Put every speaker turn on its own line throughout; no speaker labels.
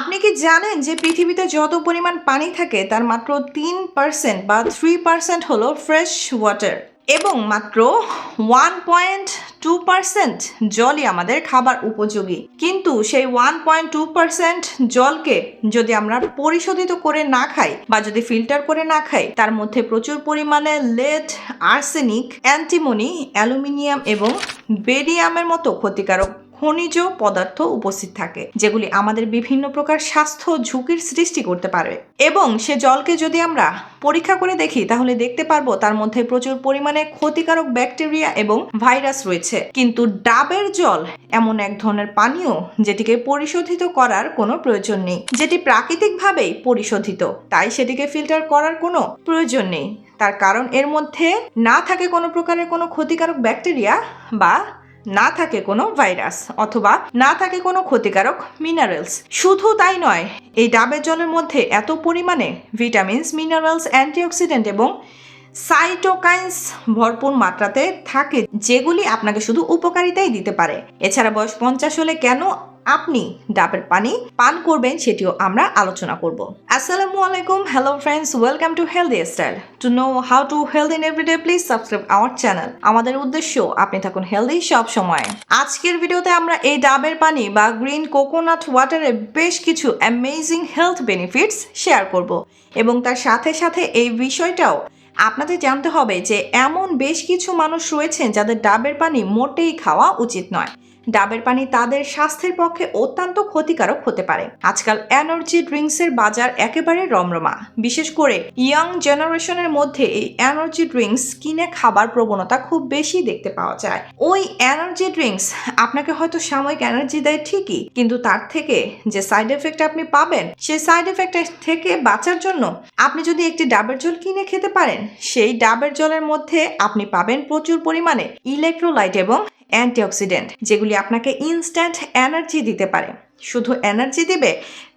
আপনি কি জানেন যে পৃথিবীতে যত পরিমাণ পানি থাকে, তার মাত্র তিন পার্সেন্ট বা থ্রি পার্সেন্ট হলো ফ্রেশ ওয়াটার এবং মাত্র ওয়ান পয়েন্ট টু পার্সেন্ট জলই আমাদের খাবার উপযোগী। কিন্তু সেই ওয়ান পয়েন্ট টু পার্সেন্ট জলকে যদি আমরা পরিশোধিত করে না খাই বা যদি ফিল্টার করে না খাই, তার মধ্যে প্রচুর পরিমাণে লেড আর্সেনিক অ্যান্টিমনি অ্যালুমিনিয়াম এবং বেরিয়ামের মতো ক্ষতিকারক খনিজ পদার্থ উপস্থিত থাকে, যেগুলি আমাদের বিভিন্ন প্রকার স্বাস্থ্য ঝুঁকির সৃষ্টি করতে পারে। এবং সে জলকে যদি আমরা পরীক্ষা করে দেখি, তাহলে দেখতে পারব তার মধ্যে প্রচুর পরিমাণে ক্ষতিকারক ব্যাকটেরিয়া এবং ভাইরাস রয়েছে। কিন্তু ডাবের জল এমন এক ধরনের পানীয় যেটিকে পরিশোধিত করার কোনো প্রয়োজন নেই, যেটি প্রাকৃতিকভাবেই পরিশোধিত। তাই সেটিকে ফিল্টার করার কোনো প্রয়োজন নেই। তার কারণ এর মধ্যে না থাকে কোনো প্রকারের কোনো ক্ষতিকারক ব্যাকটেরিয়া বা না থাকে কোনো ভাইরাস অথবা না থাকে কোনো ক্ষতিকারক মিনারেলস শুধু তাই নয়, এই ডাবের জলের মধ্যে এত পরিমাণে ভিটামিনস মিনারেলস অ্যান্টিঅক্সিডেন্ট এবং সাইটোকাইন্স ভরপুর মাত্রাতে থাকে, যেগুলি আপনাকে শুধু উপকারিতাই দিতে পারে। এছাড়া বয়স পঞ্চাশ হলে কেন আপনি ডাবের পানি পান করবেন সেটিও আমরা আলোচনা করব। আসসালামু আলাইকুম, hello friends, welcome to healthy style. To know how to healthy in everyday, please subscribe our channel. আমাদের উদ্দেশ্য, আপনি থাকুন হেলদি সব সময়। আজকের ভিডিওতে আমরা এই ডাবের পানি বা গ্রিন কোকোনাট ওয়াটারের বেশ কিছু অ্যামেজিং হেলথ বেনিফিটস শেয়ার করব। এবং তার সাথে সাথে এই বিষয়টাও আপনাদের জানতে হবে যে এমন বেশ কিছু মানুষ রয়েছেন যাদের ডাবের পানি মোটেই খাওয়া উচিত নয়। ডাবের পানি তাদের স্বাস্থ্যের পক্ষে অত্যন্ত ক্ষতিকারক হতে পারে। আজকাল এনার্জি ড্রিঙ্কসের বাজার একেবারে রমরমা। বিশেষ করে ইয়াং জেনারেশনের মধ্যে এই এনার্জি ড্রিঙ্কস কিনে খাবার প্রবণতা খুব বেশি দেখতে পাওয়া যায়। ওই এনার্জি ড্রিঙ্কস আপনাকে হয়তো সাময়িক এনার্জি দেয় ঠিকই, কিন্তু তার থেকে যে সাইড এফেক্ট আপনি পাবেন, সেই সাইড এফেক্ট থেকে বাঁচার জন্য আপনি যদি একটি ডাবের জল কিনে খেতে পারেন, সেই ডাবের জলের মধ্যে আপনি পাবেন প্রচুর পরিমাণে ইলেকট্রোলাইট এবং অ্যান্টিঅক্সিডেন্ট, যেগুলি আপনাকে ইনস্ট্যান্ট এনার্জি দিতে পারে। শুধু এনার্জি দিবে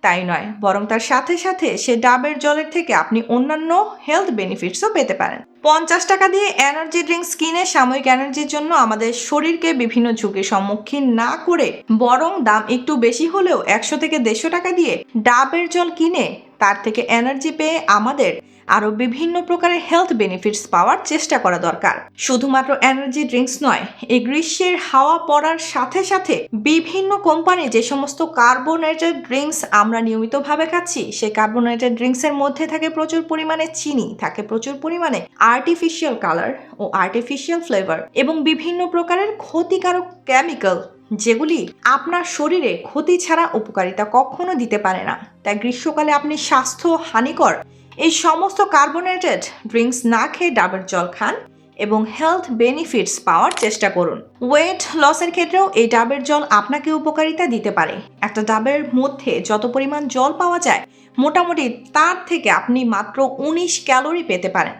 তাই নয়, বরং তার সাথে সাথে সে ডাবের জলের থেকে আপনি অন্যান্য হেলথ বেনিফিটসও পেতে পারেন। পঞ্চাশ টাকা দিয়ে এনার্জি ড্রিঙ্কস কিনে সাময়িক এনার্জির জন্য আমাদের শরীরকে বিভিন্ন ঝুঁকির সম্মুখীন না করে, বরং দাম একটু বেশি হলেও একশো থেকে দেড়শো টাকা দিয়ে ডাবের জল কিনে তার থেকে এনার্জি পেয়ে আমাদের আরও বিভিন্ন প্রকারের হেলথ বেনিফিটস পাওয়ার চেষ্টা করা দরকার। শুধুমাত্র এনার্জি ড্রিঙ্কস নয়, এই গ্রীষ্মের হাওয়া পড়ার সাথে সাথে বিভিন্ন কোম্পানি যে সমস্ত কার্বোনেটেড ড্রিঙ্কস আমরা নিয়মিতভাবে খাচ্ছি, সেই কার্বোনেটেড ড্রিঙ্কসের মধ্যে থাকে প্রচুর পরিমাণে চিনি, থাকে প্রচুর পরিমাণে আর্টিফিশিয়াল কালার ও আর্টিফিশিয়াল ফ্লেভার এবং বিভিন্ন প্রকারের ক্ষতিকারক কেমিক্যাল যেগুলি আপনার শরীরে ক্ষতি ছাড়া উপকারিতা কখনো দিতে পারে না। তাই গ্রীষ্মকালে আপনি স্বাস্থ্য হানিকর এই সমস্ত কার্বোনেটেড ড্রিঙ্কস না খেয়ে ডাবের জল খান এবং হেলথ বেনিফিটস পাওয়ার চেষ্টা করুন। ওয়েট লসের ক্ষেত্রেও এই ডাবের জল আপনাকে উপকারিতা দিতে পারে। একটা ডাবের মধ্যে যত পরিমাণ জল পাওয়া যায়, মোটামুটি তার থেকে আপনি মাত্র উনিশ ক্যালোরি পেতে পারেন।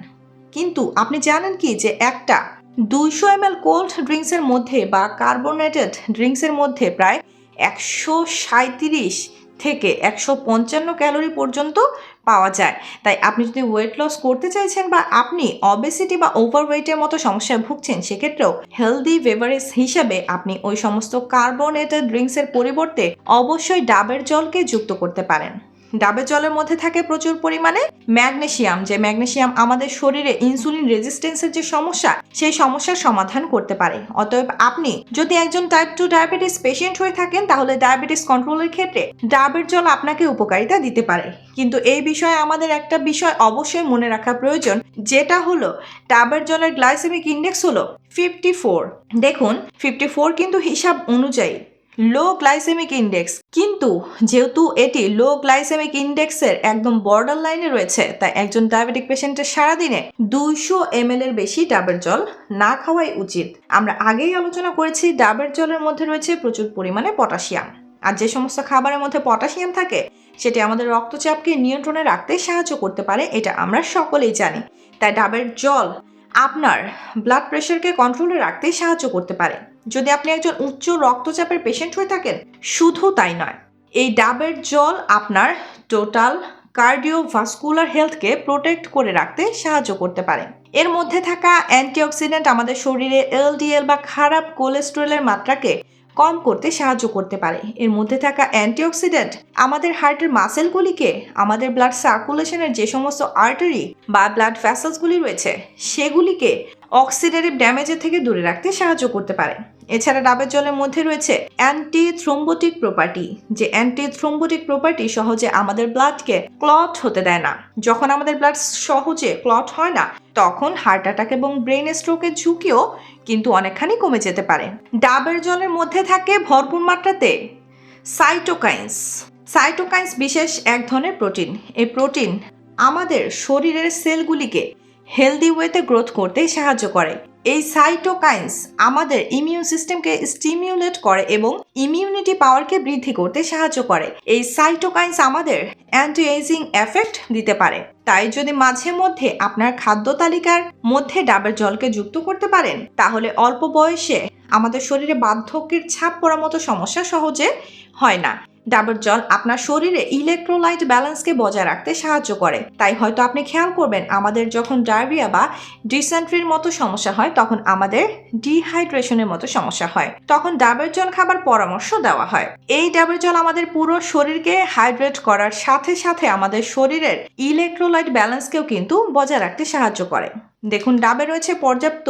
কিন্তু আপনি জানেন কি যে একটা দুইশো এম এল কোল্ড ড্রিঙ্কসের মধ্যে বা কার্বোনেটেড ড্রিঙ্কসের মধ্যে প্রায় একশো সাঁত্রিশ থেকে একশো পঞ্চান্ন ক্যালোরি পর্যন্ত পাওয়া যায়। তাই আপনি যদি ওয়েট লস করতে চাইছেন বা আপনি অবেসিটি বা ওভারওয়েটের মতো সমস্যায় ভুগছেন, সেক্ষেত্রেও হেলদি বেভারেজ হিসাবে আপনি ওই সমস্ত কার্বনেটেড ড্রিঙ্কসের পরিবর্তে অবশ্যই ডাবের জলকে যুক্ত করতে পারেন। ডাবের জলের মধ্যে থাকে প্রচুর পরিমাণে ম্যাগনেশিয়াম, যে ম্যাগনেশিয়াম আমাদের শরীরে ইনসুলিন রেজিস্ট্যান্সের যে সমস্যা, সেই সমস্যার সমাধান করতে পারে। অতএব আপনি যদি একজন টাইপ টু ডায়াবেটিস পেশেন্ট হয়ে থাকেন, তাহলে ডায়াবেটিস কন্ট্রোলের ক্ষেত্রে ডাবের জল আপনাকে উপকারিতা দিতে পারে। কিন্তু এই বিষয়ে আমাদের একটা বিষয় অবশ্যই মনে রাখা প্রয়োজন, যেটা হলো ডাবের জলের গ্লাইসেমিক ইন্ডেক্স হলো ফিফটি ফোর দেখুন ফিফটি ফোর কিন্তু হিসাব অনুযায়ী লো গ্লাইসেমিক ইন্ডেক্স কিন্তু যেহেতু এটি লো গ্লাইসেমিক ইন্ডেক্সের একদম বর্ডার লাইনে রয়েছে, তাই একজন ডায়াবেটিক পেশেন্টের সারাদিনে দুইশো এম এর বেশি ডাবের জল না খাওয়াই উচিত। আমরা আগেই আলোচনা করেছি, ডাবের জলের মধ্যে রয়েছে প্রচুর পরিমাণে পটাশিয়াম। আর যে সমস্ত খাবারের মধ্যে পটাশিয়াম থাকে, সেটি আমাদের রক্তচাপকে নিয়ন্ত্রণে রাখতে সাহায্য করতে পারে, এটা আমরা সকলেই জানি। তাই ডাবের জল আপনার ব্লাড প্রেশারকে কন্ট্রোলে রাখতে সাহায্য করতে পারে। যদি আপনি একজন উচ্চ রক্তচাপের পেশেন্ট হয়ে থাকেন, শুধু তাই নয়, এই ডাবের জল আপনার টোটাল কার্ডিওভাস্কুলার হেলথকে প্রোটেক্ট করে রাখতে সাহায্য করতে পারে। এর মধ্যে থাকা অ্যান্টিঅক্সিডেন্ট আমাদের শরীরে এলডিএল বা খারাপ কোলেস্ট্রলের মাত্রাকে কম করতে সাহায্য করতে পারে। এর মধ্যে থাকা অ্যান্টিঅক্সিডেন্ট আমাদের হার্টের মাসেলগুলিকে, আমাদের ব্লাড সার্কুলেশনের যে সমস্ত আর্টারি বা ব্লাড ভ্যাসেলসগুলি রয়েছে, সেগুলিকে অক্সিডেটিভ ড্যামেজের থেকে দূরে রাখতে সাহায্য করতে পারে। এছাড়া ডাবের জলের মধ্যে রয়েছে অ্যান্টি থ্রোম্বোটিক প্রপার্টি যে অ্যান্টি থ্রোম্বোটিক প্রপার্টি সহজে আমাদের ব্লাডকে ক্লট হতে দেয় না। যখন আমাদের ব্লাড সহজে ক্লট হয় না তখন হার্ট অ্যাটাক এবং ব্রেন স্ট্রোকের ঝুঁকিও কিন্তু অনেকখানি কমে যেতে পারে। ডাবের জলের মধ্যে থাকে ভরপুর মাত্রাতে সাইটোকাইন্স সাইটোকাইন্স বিশেষ এক ধরনের প্রোটিন এই প্রোটিন আমাদের শরীরের সেলগুলিকে হেলদি ওয়েতে গ্রোথ করতে সাহায্য করে। এই সাইটোকাইন্স আমাদের ইমিউন সিস্টেমকে স্টিমিউলেট করে এবং ইমিউনিটি পাওয়ারকে বৃদ্ধি করতে সাহায্য করে। এই সাইটোকাইন্স আমাদের অ্যান্টি এজিং এফেক্ট দিতে পারে। তাই যদি মাঝে মধ্যে আপনার খাদ্য তালিকার মধ্যে ডাবের জলকে যুক্ত করতে পারেন, তাহলে অল্প বয়সে আমাদের শরীরে বার্ধক্যের ছাপ পড়ার মতো সমস্যা সহজে হয় না। ডাবের জল আপনার শরীরে ইলেকট্রোলাইট ব্যালেন্সকে বজায় রাখতে সাহায্য করে। তাই হয়তো আপনি খেয়াল করবেন, আমাদের যখন ডায়রিয়া বা ডিসেন্ট্রির মতো সমস্যা হয়, তখন আমাদের ডিহাইড্রেশনের মতো সমস্যা হয়। তখন ডাবের জল খাবার পরামর্শ দেওয়া হয়। এই ডাবের জল আমাদের পুরো শরীরকে হাইড্রেট করার সাথে সাথে আমাদের শরীরের ইলেকট্রোলাইট ব্যালেন্সকেও কিন্তু বজায় রাখতে সাহায্য করে। দেখুন, ডাবে রয়েছে পর্যাপ্ত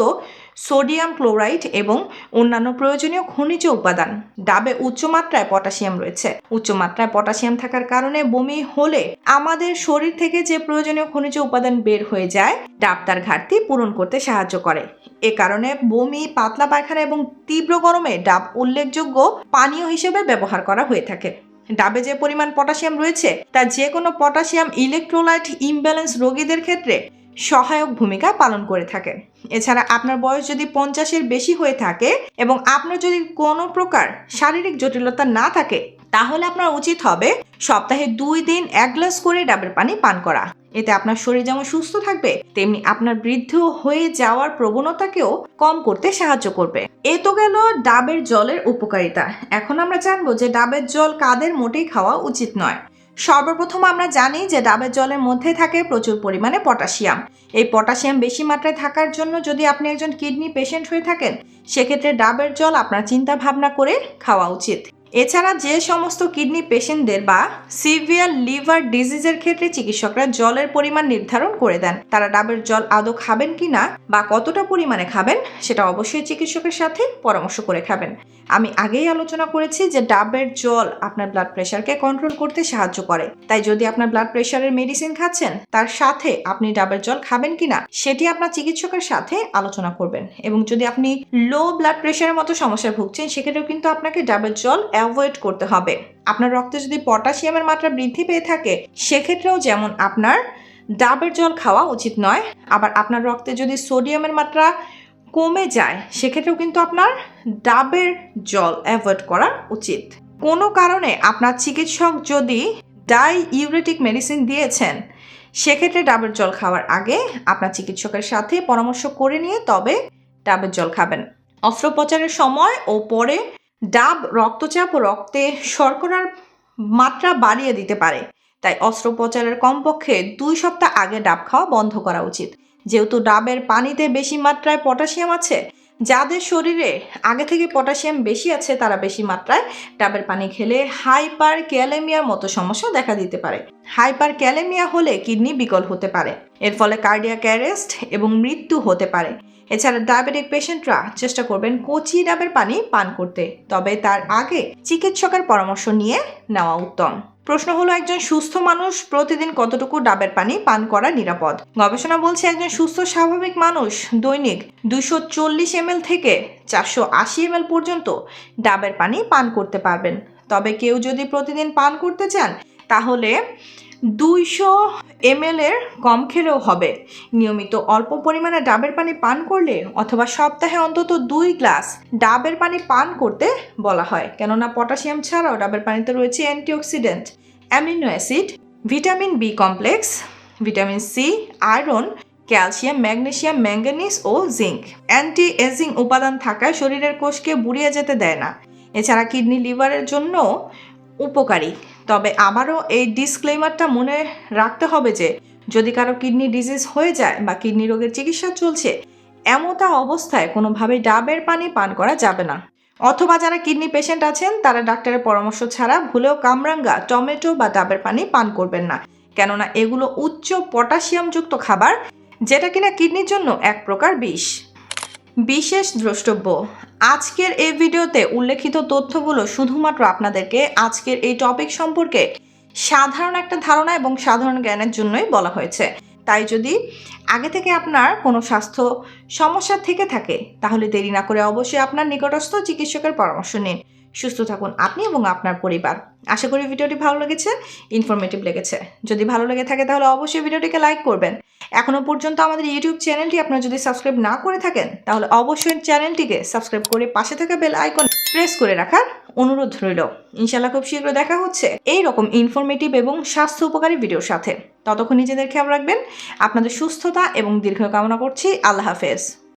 সোডিয়াম ক্লোরাইড এবং অন্যান্য প্রয়োজনীয় খনিজ উপাদান। ডাবে উচ্চমাত্রায় পটাশিয়াম রয়েছে। উচ্চমাত্রায় পটাশিয়াম থাকার কারণে বমি হলে আমাদের শরীর থেকে যে প্রয়োজনীয় খনিজ উপাদান বের হয়ে যায়, ডাব তার ঘাটতি পূরণ করতে সাহায্য করে। এ কারণে বমি, পাতলা পায়খানা এবং তীব্র গরমে ডাব উল্লেখযোগ্য পানীয় হিসেবে ব্যবহার করা হয়ে থাকে। ডাবে যে পরিমাণ পটাশিয়াম রয়েছে, তা যে কোনো পটাশিয়াম ইলেকট্রোলাইট ইমব্যালেন্স রোগীদের ক্ষেত্রে সহায়ক ভূমিকা পালন করে থাকে। এছাড়া আপনার বয়স যদি পঞ্চাশের বেশি হয়ে থাকে এবং আপনার যদি কোনো প্রকার শারীরিক জটিলতা না থাকে, তাহলে আপনার উচিত হবে সপ্তাহে দুই দিন এক গ্লাস করে ডাবের পানি পান করা। এতে আপনার শরীর যেমন সুস্থ থাকবে, তেমনি আপনার বৃদ্ধ হয়ে যাওয়ার প্রবণতাকেও কম করতে সাহায্য করবে। এ তো গেল ডাবের জলের উপকারিতা। এখন আমরা জানব যে ডাবের জল কাদের মোটেই খাওয়া উচিত নয়। সর্বপ্রথম আমরা জানি যে ডাবের জলের মধ্যে থাকে প্রচুর পরিমাণে পটাশিয়াম। এই পটাশিয়াম বেশি মাত্রায় থাকার জন্য যদি আপনি একজন কিডনি পেশেন্ট হয়ে থাকেন, সেক্ষেত্রে ডাবের জল আপনার চিন্তা ভাবনা করে খাওয়া উচিত। এছাড়া যে সমস্ত কিডনি পেশেন্টদের বা সিভিয়ার লিভার ডিজিজের ক্ষেত্রে চিকিৎসকরা জলের পরিমাণ নির্ধারণ করে দেন, তারা ডাবের জল আদৌ খাবেন কি না বা কতটা পরিমাণে খাবেন সেটা অবশ্যই চিকিৎসকের সাথে পরামর্শ করে খাবেন। আমি আগেই আলোচনা করেছি যে ডাবের জল আপনার ব্লাড প্রেশারকে কন্ট্রোল করতে সাহায্য করে। তাই যদি আপনার ব্লাড প্রেশারের মেডিসিন খাচ্ছেন, তার সাথে আপনি ডাবের জল খাবেন কিনা সেটি আপনার চিকিৎসকের সাথে আলোচনা করবেন। এবং যদি আপনি লো ব্লাড প্রেশারের মতো সমস্যায় ভুগছেন, সেক্ষেত্রেও কিন্তু আপনাকে ডাবের জল অ্যাভয়েড করতে হবে। আপনার রক্তে যদি পটাশিয়ামের মাত্রা বৃদ্ধি পেয়ে থাকে, সেক্ষেত্রেও যেমন আপনার ডাবের জল খাওয়া উচিত নয়, আবার আপনার রক্তে যদি সোডিয়ামের মাত্রা কমে যায়, সেক্ষেত্রেও কিন্তু আপনার ডাবের জল অ্যাভয়েড করা উচিত। কোনো কারণে আপনার চিকিৎসক যদি ডাই ইউরেটিক মেডিসিন দিয়েছেন, সেক্ষেত্রে ডাবের জল খাওয়ার আগে আপনার চিকিৎসকের সাথে পরামর্শ করে নিয়ে তবে ডাবের জল খাবেন। অস্ত্রোপচারের সময় ও পরে ডাব রক্তচাপ ও রক্তে শর্করার মাত্রা বাড়িয়ে দিতে পারে। তাই অস্ত্রোপচারের কমপক্ষে দুই সপ্তাহ আগে ডাব খাওয়া বন্ধ করা উচিত। যেহেতু ডাবের পানিতে বেশি মাত্রায় পটাশিয়াম আছে, যাদের শরীরে আগে থেকে পটাশিয়াম বেশি আছে, তারা বেশি মাত্রায় ডাবের পানি খেলে হাইপার ক্যালেমিয়ার মতো সমস্যা দেখা দিতে পারে। হাইপার ক্যালেমিয়া হলে কিডনি বিকল হতে পারে। এর ফলে কার্ডিয়াক অ্যারেস্ট এবং মৃত্যু হতে পারে। এছাড়া ডায়াবেটিক পেশেন্টরা চেষ্টা করবেন কচি ডাবের পানি পান করতে, তবে তার আগে চিকিৎসকের পরামর্শ নিয়ে নেওয়া উত্তম। প্রশ্ন হলো, একজন সুস্থ মানুষ প্রতিদিন কতটুকু ডাবের পানি পান করা নিরাপদ? গবেষণা বলছে, একজন সুস্থ স্বাভাবিক মানুষ দৈনিক দুশো চল্লিশ এমএল থেকে চারশো আশি এমএল পর্যন্ত ডাবের পানি পান করতে পারবেন। তবে কেউ যদি প্রতিদিন পান করতে চান, তাহলে দুইশো এমএল এর কম খেলেও হবে। নিয়মিত অল্প পরিমাণে ডাবের পানি পান করলে অথবা সপ্তাহে অন্তত দুই গ্লাস ডাবের পানি পান করতে বলা হয়। কেননা পটাশিয়াম ছাড়াও ডাবের পানিতে রয়েছে antioxidant, amino acid, vitamin B complex, vitamin C, iron, calcium, magnesium, manganese ও জিঙ্ক অ্যান্টি এজিং উপাদান থাকায় শরীরের কোষকে বুড়িয়ে যেতে দেয় না। এছাড়া কিডনি লিভারের জন্য উপকারী। তবে আবারও এই ডিসক্লেমারটা মনে রাখতে হবে যে, যদি কারও কিডনি ডিজিজ হয়ে যায় বা কিডনি রোগের চিকিৎসা চলছে, এমতা অবস্থায় কোনোভাবেই ডাবের পানি পান করা যাবে না। অথবা যারা কিডনি পেশেন্ট আছেন, তারা ডাক্তারের পরামর্শ ছাড়া ভুলেও কামরাঙ্গা, টমেটো বা ডাবের পানি পান করবেন না। কেননা এগুলো উচ্চ পটাশিয়ামযুক্ত খাবার, যেটা কিনা কিডনির জন্য এক প্রকার বিষ। বিশেষ দ্রষ্টব্য আজকের এই ভিডিওতে উল্লেখিত তথ্যগুলো শুধুমাত্র আপনাদেরকে আজকের এই টপিক সম্পর্কে সাধারণ একটা ধারণা এবং সাধারণ জ্ঞানের জন্যই বলা হয়েছে। তাই যদি আগে থেকে আপনার কোনো স্বাস্থ্য সমস্যা থেকে থাকে, তাহলে দেরি না করে অবশ্যই আপনার নিকটস্থ চিকিৎসকের পরামর্শ নিন। সুস্থ থাকুন আপনি এবং আপনার পরিবার। আশা করি ভিডিওটি ভালো লেগেছে ইনফরমেটিভ লেগেছে। যদি ভালো লেগে থাকে তাহলে অবশ্যই ভিডিওটিকে লাইক করবেন। এখনও পর্যন্ত আমাদের ইউটিউব চ্যানেলটি আপনারা যদি সাবস্ক্রাইব না করে থাকেন, তাহলে অবশ্যই চ্যানেলটিকে সাবস্ক্রাইব করে পাশে থাকা বেল আইকন প্রেস করে রাখার অনুরোধ রইল। ইনশাল্লাহ খুব শীঘ্র দেখা হচ্ছে এই রকম ইনফরমেটিভ এবং স্বাস্থ্য উপকারী ভিডিওর সাথে। ততক্ষণ নিজেদের খেয়াল রাখবেন, আপনাদের সুস্থতা এবং দীর্ঘ কামনা করছি। আল্লাহ হাফেজ।